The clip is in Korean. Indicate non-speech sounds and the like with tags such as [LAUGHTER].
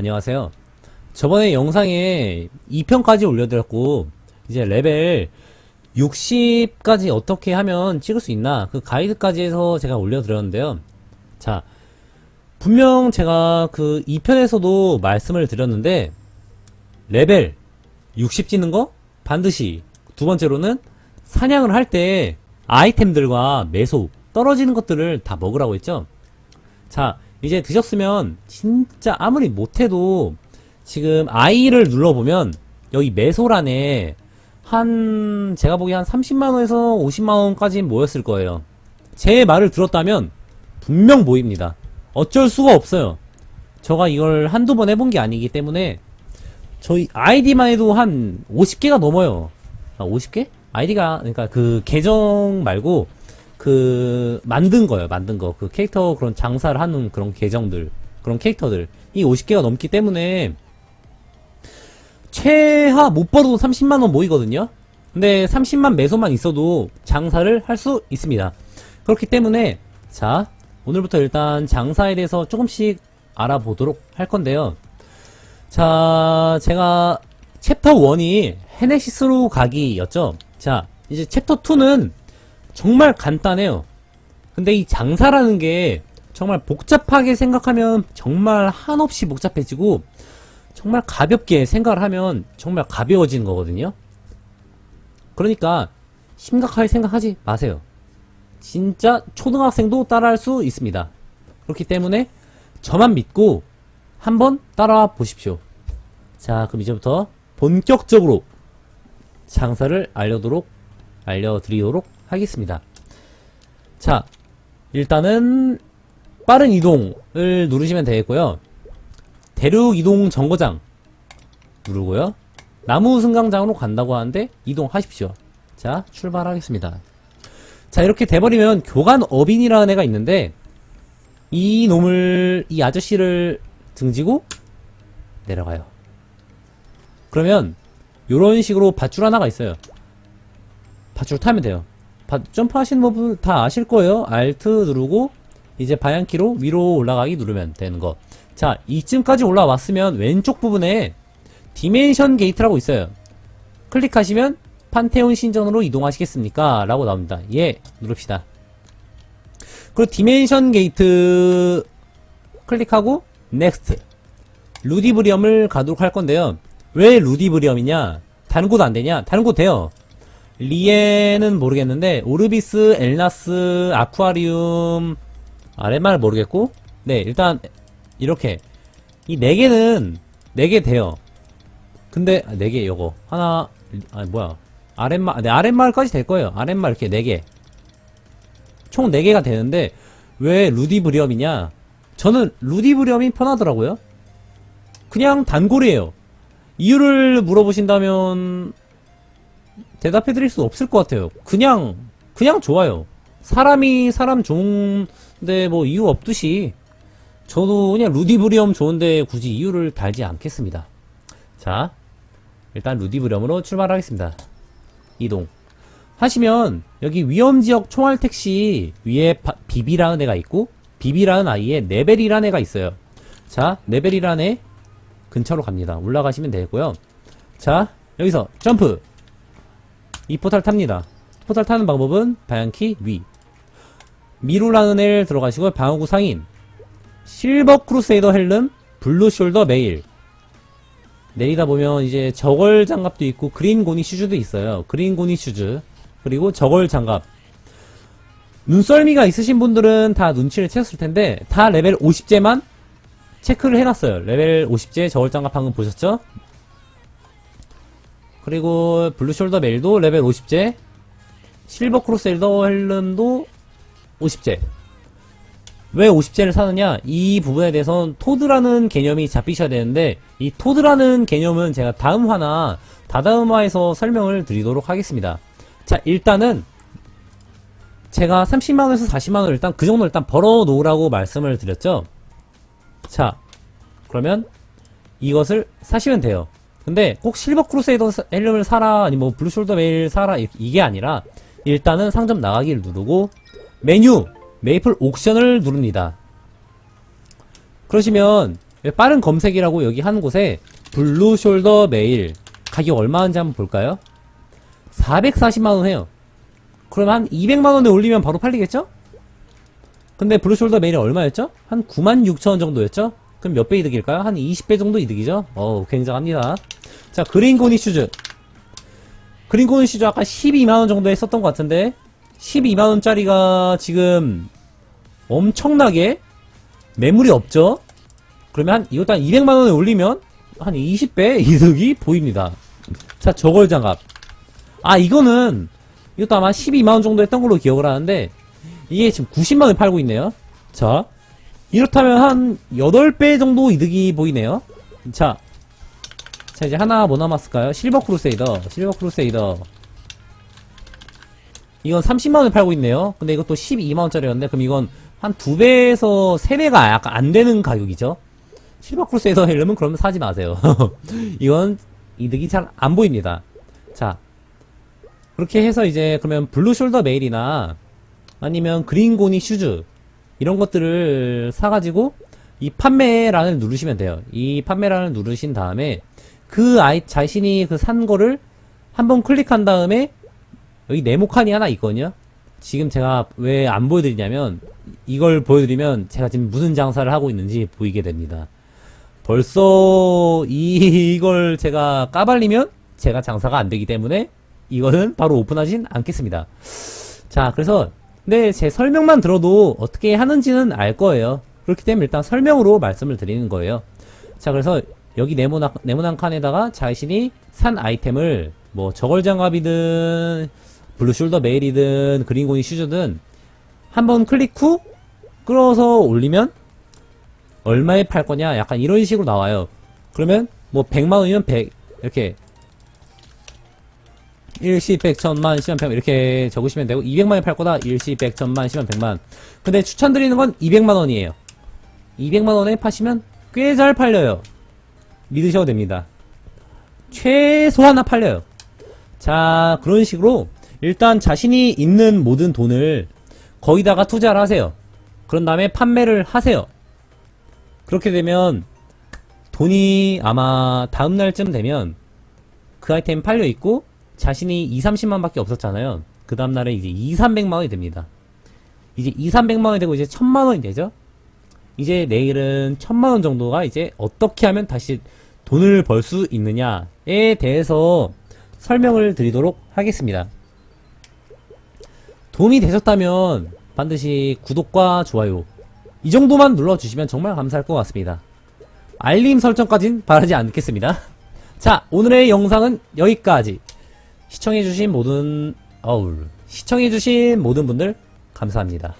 안녕하세요. 저번에 영상에 2편까지 올려드렸고, 이제 레벨 60까지 어떻게 하면 찍을 수 있나, 그 가이드까지 해서 제가 올려드렸는데요. 자, 분명 제가 그 2편에서도 말씀을 드렸는데, 레벨 60 찍는 거 반드시 두 번째로는 사냥을 할 때 아이템들과 매소 떨어지는 것들을 다 먹으라고 했죠. 자, 이제 드셨으면 진짜 아무리 못해도 지금 I를 눌러보면 여기 매소란에 한 제가 보기에 한 30만원에서 50만원까지 모였을 거예요. 제 말을 들었다면 분명 모입니다. 어쩔 수가 없어요. 제가 이걸 한두 번 해본 게 아니기 때문에 저희 아이디만 해도 한 50개가 넘어요. 아, 50개? 아이디가 그러니까 그 계정 말고 그 만든 거예요. 만든 거. 그 캐릭터 그런 장사를 하는 그런 계정들, 그런 캐릭터들. 이 50개가 넘기 때문에 최하 못 벌어도 30만 원 모이거든요. 근데 30만 매소만 있어도 장사를 할 수 있습니다. 그렇기 때문에 자, 오늘부터 일단 장사에 대해서 조금씩 알아보도록 할 건데요. 자, 제가 챕터 1이 헤네시스로 가기였죠. 자, 이제 챕터 2는 정말 간단해요. 근데 이 장사라는 게 정말 복잡하게 생각하면 정말 한없이 복잡해지고 정말 가볍게 생각을 하면 정말 가벼워지는 거거든요. 그러니까 심각하게 생각하지 마세요. 진짜 초등학생도 따라할 수 있습니다. 그렇기 때문에 저만 믿고 한번 따라와 보십시오. 자, 그럼 이제부터 본격적으로 장사를 알려도록, 알려드리도록 하겠습니다. 자, 일단은 빠른 이동을 누르시면 되겠고요. 대륙 이동 정거장 누르고요. 나무 승강장으로 간다고 하는데 이동하십시오. 자, 출발하겠습니다. 자, 이렇게 돼버리면 교관 어빈이라는 애가 있는데 이 놈을, 이 아저씨를 등지고 내려가요. 그러면 요런 식으로 밧줄 하나가 있어요. 밧줄 타면 돼요. 바- 점프하시는 법은 다 아실 거예요. Alt 누르고 이제 방향키로 위로 올라가기 누르면 되는 거. 자, 이쯤까지 올라왔으면 왼쪽 부분에 디멘션 게이트라고 있어요. 클릭하시면 판테온 신전으로 이동하시겠습니까? 라고 나옵니다. 예, 누릅시다. 그리고 디멘션 게이트 클릭하고 넥스트 루디브리엄을 가도록 할 건데요. 왜 루디브리엄이냐? 다른 곳 안 되냐? 다른 곳 돼요. 리에는 모르겠는데 오르비스, 엘나스, 아쿠아리움 아랫말 모르겠고 네 일단 이렇게 이 네 개는 네 개 돼요. 근데 네개 요거 하나 아 뭐야 아랫말 네 아랫말까지 될 거예요. 아랫말 이렇게 네 개. 총 4개가 되는데 왜 루디브리엄이냐? 저는 루디브리엄이 편하더라고요. 그냥 단골이에요. 이유를 물어보신다면 대답해 드릴 수 없을 것 같아요. 그냥 그냥 좋아요. 사람이 사람 좋은데 뭐 이유 없듯이 저도 그냥 루디브리엄 좋은데 굳이 이유를 달지 않겠습니다. 자, 일단 루디브리엄으로 출발하겠습니다. 이동. 하시면 여기 위험지역 총알 택시 위에 바- 비비라는 애가 있고 비비라는 아이에 네벨이라는 애가 있어요. 자, 네벨이라는 애 근처로 갑니다. 올라가시면 되고요. 자, 여기서 점프. 이 포탈 탑니다. 포탈 타는 방법은 방향키 위. 미루라는 애를 들어가시고 방어구 상인. 실버 크루세이더 헬름, 블루 숄더 메일. 내리다 보면 이제 저걸 장갑도 있고 그린 고니 슈즈도 있어요. 그린 고니 슈즈. 그리고 저걸 장갑. 눈썰미가 있으신 분들은 다 눈치를 채웠을 텐데 다 레벨 50제만 체크를 해놨어요. 레벨 50제 저걸 장갑 방금 보셨죠? 그리고 블루 숄더 메일도 레벨 50제 실버 크로스 엘더 헬름도 50제. 왜 50제를 사느냐? 이 부분에 대해서는 토드라는 개념이 잡히셔야 되는데 이 토드라는 개념은 제가 다음 화나 다다음 화에서 설명을 드리도록 하겠습니다. 자 일단은 제가 30만원에서 40만원 일단 그 정도 일단 벌어 놓으라고 말씀을 드렸죠? 자 그러면 이것을 사시면 돼요 근데 꼭 실버 크루세이더 사- 헬름을 사라 아니 뭐 블루 숄더 메일 사라 이- 이게 아니라 일단은 상점 나가기를 누르고 메뉴 메이플 옥션을 누릅니다 그러시면 빠른 검색이라고 여기 한 곳에 블루 숄더 메일 가격 얼마인지 한번 볼까요? 440만원 해요. 그럼 한 200만원에 올리면 바로 팔리겠죠? 근데 블루 숄더 메일이 얼마였죠? 한 9만 6천원 정도였죠? 그럼 몇 배 이득일까요? 한 20배 정도 이득이죠? 어우, 굉장합니다. 자, 그린고니 슈즈. 그린고니 슈즈 아까 12만원 정도에 썼던 것 같은데, 12만원짜리가 지금 엄청나게 매물이 없죠? 그러면 한, 이것도 한 200만원에 올리면 한 20배 이득이 보입니다. 자, 저걸 장갑. 아, 이거는, 이것도 아마 12만원 정도 했던 걸로 기억을 하는데, 이게 지금 90만원에 팔고 있네요. 자, 이렇다면 한 8배 정도 이득이 보이네요. 자, 자, 이제 하나 뭐 남았을까요? 실버 크루세이더, 실버 크루세이더. 이건 30만원에 팔고 있네요. 근데 이것도 12만원짜리였는데, 그럼 이건 한 2배에서 3배가 약간 안 되는 가격이죠. 실버 크루세이더 헬름은 그러면 사지 마세요. [LAUGHS] 이건 이득이 잘 안 보입니다. 자, 그렇게 해서 이제 그러면 블루 숄더 메일이나 아니면 그린 고니 슈즈 이런 것들을 사가지고 이 판매란을 누르시면 돼요. 이 판매란을 누르신 다음에 그 아이 자신이 그 산 거를 한번 클릭한 다음에 여기 네모 칸이 하나 있거든요. 지금 제가 왜 안 보여드리냐면 이걸 보여드리면 제가 지금 무슨 장사를 하고 있는지 보이게 됩니다. 벌써 이, 이걸 제가 까발리면 제가 장사가 안 되기 때문에 이거는 바로 오픈하진 않겠습니다. 자, 그래서 근데 제 설명만 들어도 어떻게 하는지는 알 거예요. 그렇기 때문에 일단 설명으로 말씀을 드리는 거예요. 자, 그래서 여기 네모난, 네모난 칸에다가 자신이 산 아이템을 뭐 저걸 장갑이든 블루 숄더 메일이든 그린 고니 슈즈든 한번 클릭 후 끌어서 올리면 얼마에 팔 거냐 약간 이런 식으로 나와요. 그러면 뭐 100만 원이면 100 이렇게 일시 100 천만 10만 100만 이렇게 적으시면 되고 200만에 팔 거다 일시 100 천만 10만 100만. 근데 추천드리는 건 200만 원이에요. 200만 원에 파시면 꽤 잘 팔려요. 믿으셔도 됩니다. 최소 하나 팔려요. 자 그런 식으로 일단 자신이 있는 모든 돈을 거기다가 투자를 하세요. 그런 다음에 판매를 하세요. 그렇게 되면 돈이 아마 다음 날쯤 되면 그 아이템 팔려 있고 자신이 2, 30만 밖에 없었잖아요. 그 다음날에 이제 2, 300만 원이 됩니다. 이제 2, 300만 원이 되고 이제 1000만 원이 되죠? 이제 내일은 1000만 원 정도가 이제 어떻게 하면 다시 돈을 벌 수 있느냐에 대해서 설명을 드리도록 하겠습니다. 도움이 되셨다면 반드시 구독과 좋아요 이 정도만 눌러주시면 정말 감사할 것 같습니다. 알림 설정까진 바라지 않겠습니다. 자, 오늘의 영상은 여기까지. 시청해주신 모든, 어우, 시청해주신 모든 분들, 감사합니다.